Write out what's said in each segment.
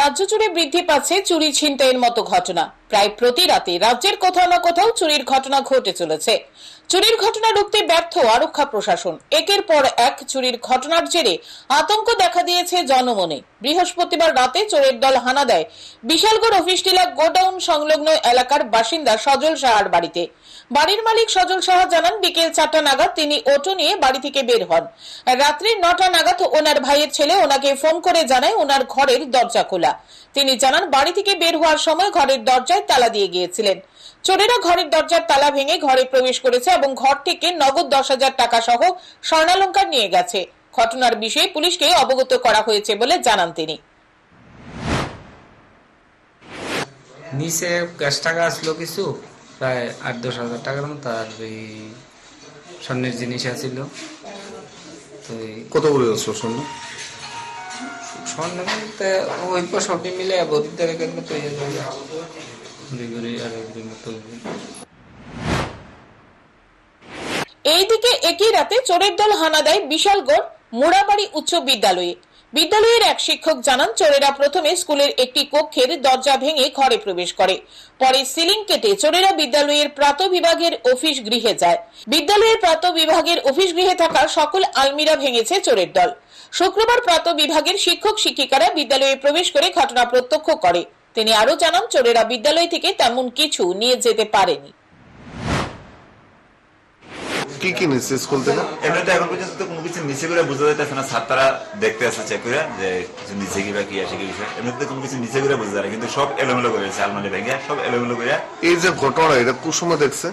রাজ্য জুড়ে বৃদ্ধি পাচ্ছে চুরি ছিনতাইয়ের মতো ঘটনা। প্রায় প্রতি রাতে রাজ্যের কোথাও না কোথাও চুরির ঘটনা ঘটে চলেছে। চুরির ঘটনা রুখতে ব্যর্থ আরক্ষা প্রশাসন। একের পর এক চুরির ঘটনার জেরে আতঙ্ক দেখা দিয়েছে জনমনে। বৃহস্পতিবার রাতে চোরের দল হানা দেয় বিশালগড় অফিস টিলা গোডাউন সংলগ্ন এলাকার বাসিন্দা সজল সাহার বাড়িতে। বাড়ির মালিক সজল সাহা জানান, বিকেল চারটা নাগাদ তিনি অটো নিয়ে বাড়ি থেকে বের হন। রাত্রি নটা নাগাদ ওনার ভাইয়ের ছেলে ওনাকে ফোন করে জানায় ওনার ঘরের দরজা খোলা। তিনি জানান, বাড়ি থেকে বের হওয়ার সময় ঘরের দরজায় তালা দিয়ে গিয়েছিলেন। চোরেরা ঘরের দরজার তালা ভেঙে ঘরে প্রবেশ করেছে এবং ঘর থেকে নগদ দশ হাজার টাকা সহ স্বর্ণালঙ্কার নিয়ে গেছে। ঘটনার বিষয়ে পুলিশকে অবগত করা হয়েছে বলে জানান তিনি। নিচে ক্যাশ টাকা আসলো কিছু প্রায় আট দশ হাজার টাকার মতো আর ওই স্বর্ণের জিনিস আছিল। তো কত যাচ্ছ শূন্য স্বর্ণ? বলতে ওই সবই মিলে বদ্যুৎ টাকার মতো এইদিকে একই রাতে চোরের দল হানা দেয় বিশালগড় মোড়াবাড়ি উচ্চ বিদ্যালয়ে। বিদ্যালয়ের এক শিক্ষক জানান, চোরেরা প্রথমে স্কুলের একটি কক্ষের দরজা ভেঙে ঘরে প্রবেশ করে। পরে সিলিং কেটে চোরেরা বিদ্যালয়ের প্রাত বিভাগের অফিস গৃহে যায়। বিদ্যালয়ের প্রাত বিভাগের অফিস গৃহে থাকা সকল আলমিরা ভেঙেছে চোরের দল। শুক্রবার প্রাত বিভাগের শিক্ষক শিক্ষিকারা বিদ্যালয়ে প্রবেশ করে ঘটনা প্রত্যক্ষ করে। তিনি আরও জানান চোরেরা বিদ্যালয় থেকে তেমন কিছু নিয়ে যেতে পারেনি। কি কি নিচ্ছে স্কুল থেকে এমনিতে এখন পর্যন্ত তো কোনো কিছু নিচে করে বোঝা যাইতেছে না ছাত্ররা দেখতে আসছে চেক করে যে কিছু নিচে কি বা কি আসে কি বিষয়। এমনিতে কোনো কিছু নিচে করে বোঝা যায় কিন্তু সব এলোমেলো করে আছে আলমারি ভেঙে সব এলোমেলো করে। এই যে ঘটনা এটা কোন সময় দেখছে?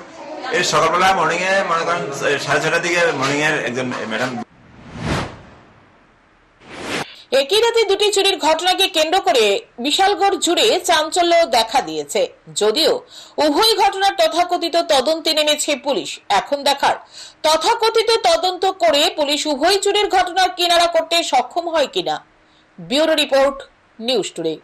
এই সকালবেলা মর্নিং এ মনে করেন সাড়ে ছটার দিকে মর্নিং এর একজন ম্যাডাম একই রাতে দুটি চুরির ঘটনাকে কেন্দ্র করে বিশালগড় জুড়ে চাঞ্চল্য দেখা দিয়েছে। যদিও উভয় ঘটনার তথাকথিত তদন্তে নেমেছে পুলিশ। এখন দেখার। তথাকথিত তদন্ত করে পুলিশ উভয় চুরির ঘটনার কিনারা করতে সক্ষম হয় কিনা? Bureau report, news today.